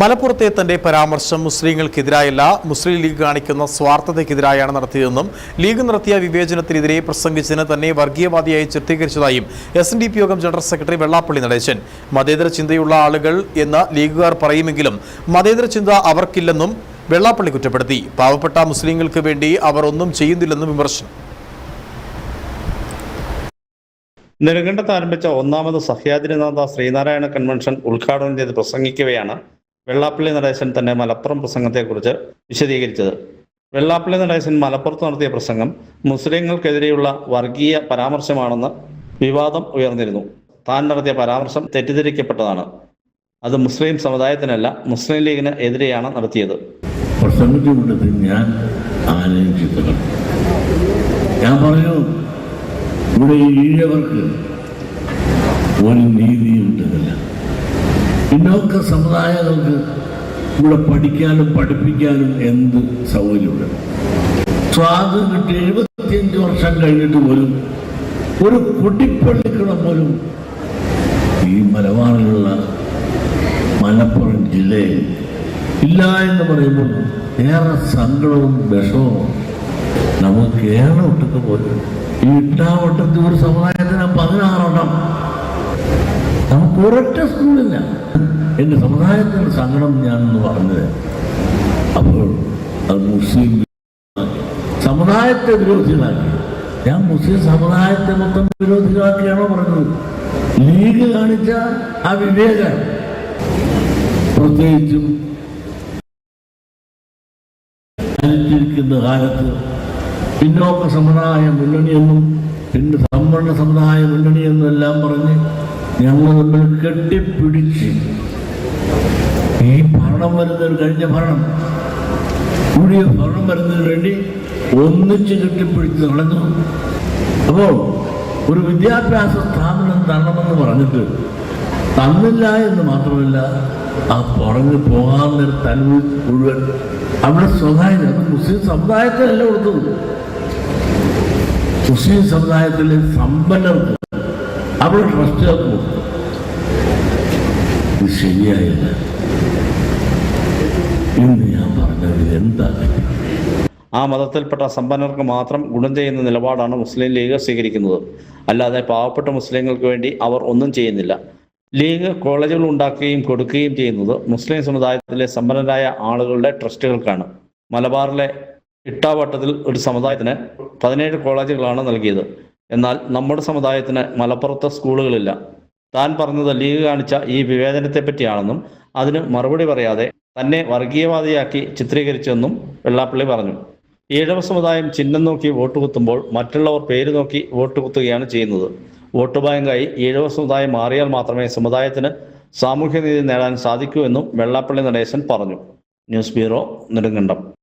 മലപ്പുറത്തെ തന്റെ പരാമർശം മുസ്ലിങ്ങൾക്കെതിരായല്ല മുസ്ലിം ലീഗ് കാണിക്കുന്ന സ്വാർത്ഥതയ്ക്കെതിരായാണ് നടത്തിയതെന്നും ലീഗ് നടത്തിയ വിവേചനത്തിനെതിരെ പ്രസംഗിച്ചതിന് തന്നെ വർഗീയവാദിയായി ചിത്രീകരിച്ചതായും എസ് എൻ ഡി പി യോഗം ജനറൽ സെക്രട്ടറി വെള്ളാപ്പള്ളി നടേശൻ. മതേതര ചിന്തയുള്ള ആളുകൾ എന്ന് ലീഗുകാർ പറയുമെങ്കിലും മതേതര ചിന്ത അവർക്കില്ലെന്നും വെള്ളാപ്പള്ളി കുറ്റപ്പെടുത്തി. പാവപ്പെട്ട മുസ്ലിങ്ങൾക്ക് വേണ്ടി അവർ ഒന്നും ചെയ്യുന്നില്ലെന്നും വിമർശനം. നെടുങ്കണ്ടത്ത് ആരംഭിച്ച ഒന്നാമത് സഹ്യാദ്രിനാഥ ശ്രീനാരായണ കൺവെൻഷൻ ഉദ്ഘാടനം ചെയ്ത് പ്രസംഗിക്കവെയാണ് വെള്ളാപ്പള്ളി നടേശൻ തന്നെ മലപ്പുറം പ്രസംഗത്തെക്കുറിച്ച് വിശദീകരിച്ചത്. വെള്ളാപ്പള്ളി നടേശൻ മലപ്പുറത്ത് നടത്തിയ പ്രസംഗം മുസ്ലിങ്ങൾക്കെതിരെയുള്ള വർഗീയ പരാമർശമാണെന്ന് വിവാദം ഉയർന്നിരുന്നു. താൻ നടത്തിയ പരാമർശം തെറ്റിദ്ധരിക്കപ്പെട്ടതാണ്. അത് മുസ്ലിം സമുദായത്തിനല്ല മുസ്ലിം ലീഗിന് എതിരെയാണ് നടത്തിയത്. ഞാൻ ഞാൻ പറഞ്ഞു ഇവിടെ ഈഴവർക്ക് ഒരു നീതിയും കിട്ടുന്നില്ല പിന്നോക്ക സമുദായങ്ങൾക്ക് ഇവിടെ പഠിക്കാനും പഠിപ്പിക്കാനും എന്ത് സൗകര്യമുണ്ട്? സ്വാതന്ത്ര്യം കിട്ടി എഴുപത്തിയഞ്ച് വർഷം കഴിഞ്ഞിട്ട് പോലും ഒരു കുട്ടിപ്പള്ളിക്കുളം പോലും ഈ മലബാറിലുള്ള മലപ്പുറം ജില്ലയിൽ ഇല്ല എന്ന് പറയുമ്പോൾ ഏറെ സങ്കടവും വിഷമവും നമുക്ക് കേരളം ഒട്ടൊക്കെ പോലും ഈ ഇട്ടാവട്ടത്തിൽ ഒരു സമുദായത്തിന് പതിനാറോട്ടം. നമുക്ക് ഒരൊറ്റ സ്കൂളില്ല എന്റെ സമുദായത്തിന്റെ സങ്കടം ഞാനൊന്ന് പറഞ്ഞത് അപ്പോൾ അത് മുസ്ലിം സമുദായത്തെ വിരോധികളാക്കി. ഞാൻ മുസ്ലിം സമുദായത്തെ മൊത്തം വിരോധികളാക്കിയാണോ പറഞ്ഞത്? ലീഗ് കാണിച്ച ആ വിവേകം. പ്രത്യേകിച്ചും കാലത്ത് പിന്നോക്ക സമുദായ മുന്നണിയെന്നും പിന്നെ സംവരണ സമുദായ മുന്നണിയെന്നും എല്ലാം പറഞ്ഞ് ഞങ്ങൾ തമ്മിൽ കെട്ടിപ്പിടിച്ച് ഈ ഭരണം വരുന്നൊരു കഴിഞ്ഞ ഭരണം. കൂടിയ ഭരണം വരുന്നതിന് വേണ്ടി ഒന്നിച്ച് കെട്ടിപ്പിടിച്ച് നടന്നു. അപ്പോൾ ഒരു വിദ്യാഭ്യാസ സ്ഥാപനം തരണമെന്ന് പറഞ്ഞിട്ട് തന്നില്ല എന്ന് മാത്രമല്ല ആ പുറഞ്ഞു പോകാൻ നേരത്ത് മുഴുവൻ അവിടെ സ്വകാര്യ മുസ്ലിം സമുദായത്തിലല്ല കൊടുത്തത് മുസ്ലിം സമുദായത്തിലെ സമ്പന്നർക്ക് അവിടെ ട്രസ്റ്റുകൾക്ക് കൊടുത്തു. ഇത് ശരിയായില്ല ഇന്ന് ഞാൻ പറഞ്ഞത് എന്താ ആ മതത്തിൽപ്പെട്ട സമ്പന്നർക്ക് മാത്രം ഗുണം ചെയ്യുന്ന നിലപാടാണ് മുസ്ലിം ലീഗ് സ്വീകരിക്കുന്നത്. അല്ലാതെ പാവപ്പെട്ട മുസ്ലിങ്ങൾക്ക് വേണ്ടി അവർ ഒന്നും ചെയ്യുന്നില്ല. ലീഗ് കോളേജുകൾ ഉണ്ടാക്കുകയും കൊടുക്കുകയും ചെയ്യുന്നത് മുസ്ലിം സമുദായത്തിലെ സമ്പന്നരായ ആളുകളുടെ ട്രസ്റ്റുകൾക്കാണ്. മലബാറിലെ ഇട്ടാവട്ടത്തിൽ ഒരു സമുദായത്തിന് പതിനേഴ് കോളേജുകളാണ് നൽകിയത്. എന്നാൽ നമ്മുടെ സമുദായത്തിന് മലപ്പുറത്ത് സ്കൂളുകളില്ല. താൻ പറഞ്ഞത് ലീഗ് കാണിച്ച ഈ വിവേചനത്തെ പറ്റിയാണെന്നും അതിന് മറുപടി പറയാതെ തന്നെ വർഗീയവാദിയാക്കി ചിത്രീകരിച്ചെന്നും വെള്ളാപ്പള്ളി പറഞ്ഞു. ഈഴവ സമുദായം ചിഹ്നം നോക്കി വോട്ട് കുത്തുമ്പോൾ മറ്റുള്ളവർ പേര് നോക്കി വോട്ട് കുത്തുകയാണ് ചെയ്യുന്നത്. വോട്ട് ബാങ്കായി ഈഴവ സമുദായം മാറിയാൽ മാത്രമേ സമുദായത്തിന് സാമൂഹ്യനീതി നേടാൻ സാധിക്കൂ എന്നും വെള്ളാപ്പള്ളി നടേശൻ പറഞ്ഞു. News bureau Nedumkandam.